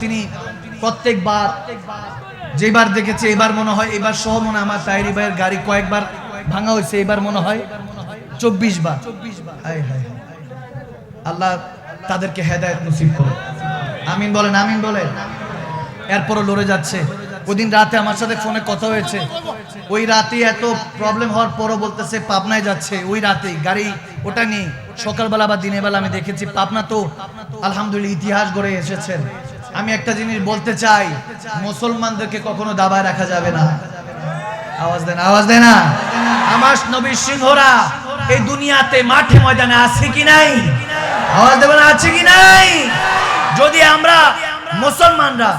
তিনি প্রত্যেকবার যেবার দেখেছে, এবার মনে হয়, এবার সহ মনে আমার তাইরি ভাইয়ের গাড়ি কয়েকবার ভাঙা হয়েছে, এবার মনে হয় চব্বিশ বার। আল্লাহ তাদেরকে হেদায়ত নসিব করে আমিন বলেন আমিন বলেন। এরপরও লড়ে যাচ্ছে। ওদিন রাতে আমার সাথে ফোনে কথা হয়েছে। ওই রাতে এত প্রবলেম হওয়ার পরও বলতেছে, পাবনায় যাচ্ছে। ওই রাতেই গাড়ি, ওটা নেই সকালবেলা বা দিনের বেলা আমি দেখেছি, পাবনা তো আলহামদুলিল্লাহ ইতিহাস গড়ে এসেছেন। আমি একটা জিনিস বলতে চাই, মুসলমানদেরকে কখনো দাবায় রাখা যাবে না। আওয়াজ দেন আওয়াজ দেন না। আমার নবীর সিংহরা এই দুনিয়াতে মাঠে ময়দানে আছে কি নাই? আওয়াজ দেবেন, আছে কি নাই? যদি আমরা মুসলমানরা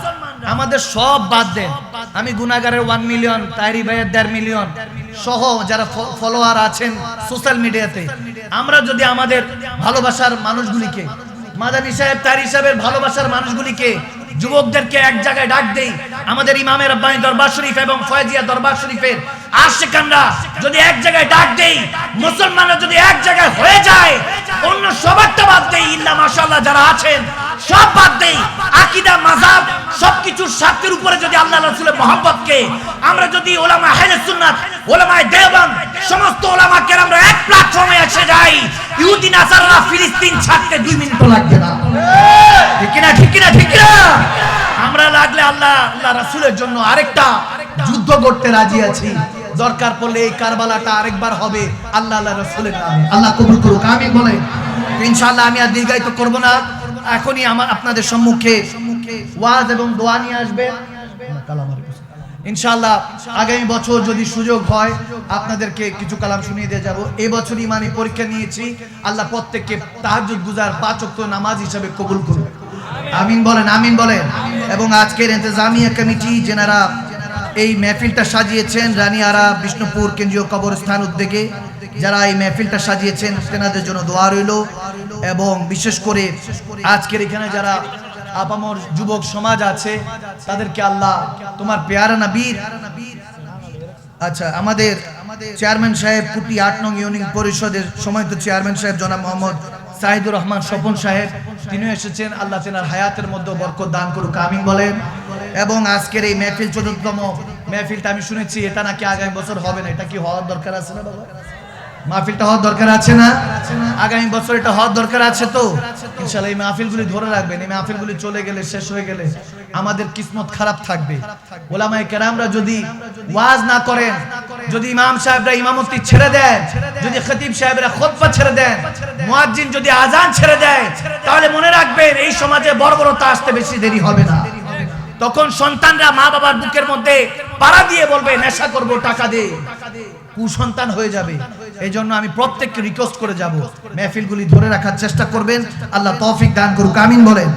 আমাদের সব বাদ দেন, আমি গুনাগারের ওয়ান মিলিয়ন তাইরি ভাইয়ের দেড় মিলিয়ন সহ যারা ফলোয়ার আছেন সোশ্যাল মিডিয়াতে আমরা যদি আমাদের ভালোবাসার মানুষগুলিকে মাদানী সাহেব, তার হিসাবের ভালোবাসার মানুষগুলিকে যুবকদেরকে এক জায়গায় ডাক দেই। আমাদের ইমামের আব্বাই দরবার শরীফ এবং ফয়জিয়া দরবার শরীফের আশেকানরা যদি এক জায়গায় ডাক দেই, মুসলমানরা যদি এক জায়গায় হয়ে যায়, অন্য সবারটা বাদ দেই। ইল্লা মাশাআল্লাহ যারা আছেন সব বাদ দেই। আকীদা, মাযহাব, সবকিছুর স্বার্থের উপরে যদি আল্লাহ রাসূলের মহব্বতকে আমরা যদি ওলামা আহলে সুন্নাত, ওলামায়ে দেওবন্দ সমস্ত ওলামা কেরামরা এক প্ল্যাটফর্মে এসে যাই, ইহুদি, নাসাররা, ফিলিস্তিন ছাড়তে দুই মিনিটও লাগবে না। ঠিক না ঠিক না ঠিক না আমরা লাগলে আল্লাহ আল্লাহ রাসূলের জন্য আরেকটা যুদ্ধ করতে রাজি আছি। দরকার পড়লে এই কারবালাটা আরেকবার হবে আল্লাহ আল্লাহ রাসূলের নামে। আল্লাহ কবুল করুক, আমিন বলেন। ইনশাআল্লাহ আমি আর দীর্ঘায়িত করব না। এখনই আমার আপনাদের সম্মুখে ওয়াজ এবং দোয়া নিয়ে আসবে। ইনশাআল্লাহ, আগামী বছর যদি সুযোগ হয়, আপনাদেরকে কিছু কালাম শুনিয়ে দিয়ে যাব। এই বছর ইমানি পরীক্ষা নিয়েছি। আল্লাহ প্রত্যেককে তাহাজ্জুদ গুজার পাঁচ ওয়াক্ত নামাজ হিসাবে কবুল করুন আমিন বলেন আমিন বলেন। এবং আজকের ইন্তজামিয়া কমিটি যেনারা এই মেহফিলটা সাজিয়েছেন রানী আরা বিষ্ণুপুর কেন্দ্রীয় কবরস্থান উদ্যোগে, যারা এই মেহফিলটা সাজিয়েছেন, তেনাদের জন্য দোয়া রইল। এবং বিশেষ করে আজকের এখানে যারা আপামর যুবক সমাজ আছে, তাদেরকে আল্লাহ, তোমার পেয়ারা নবীর আচ্ছা আমাদের চেয়ারম্যান সাহেব কুটি আট নং ইউনিয়ন পরিষদের সময়ত চেয়ারম্যান সাহেব জনাব মোহাম্মদ সাহিদুর রহমান স্বপন সাহেব তিনি এসেছেন, আল্লাহ তেনার হায়াতের মধ্যে বরকত দান করুক, আমিন বলেন। এবং আজকের এই মেহফিল চতুর্থতম মেহফিলটা আমি শুনেছি, এটা নাকি আগামী বছর হবে না, এটা কি হওয়ার দরকার আছে না বাবা? মাহফিলটা হওয়ার দরকার আছে না? আগামী বছর এটা হওয়ার দরকার আছে তো? ইনশাআল্লাহ এই মাহফিলগুলি ধরে রাখবেন, এই মাহফিলগুলি চলে গেলে, শেষ হয়ে গেলে আমাদের কিসমত খারাপ থাকবে। ওলামায়ে কেরামরা যদি ওয়াজ না করেন, যদি ইমাম সাহেবরা ইমামতি ছেড়ে দেন, যদি খতিব সাহেবরা খুতবা ছেড়ে দেন, মুয়াজ্জিন যদি আজান ছেড়ে দেয়, তাহলে মনে রাখবেন এই সমাজে বর্বরতা আসতে বেশি দেরি হবে না। তখন সন্তানরা মা বাবার বুকের মধ্যে পাড়া দিয়ে বলবে, নেশা করব, টাকা দিয়ে কুসন্তান হয়ে যাবে। এই জন্য আমি প্রত্যেককে রিকোয়েস্ট করে যাব। মেহফিলগুলি ধরে রাখার চেষ্টা করবেন। আল্লাহ তৌফিক দান করুক। আমিন বলেন।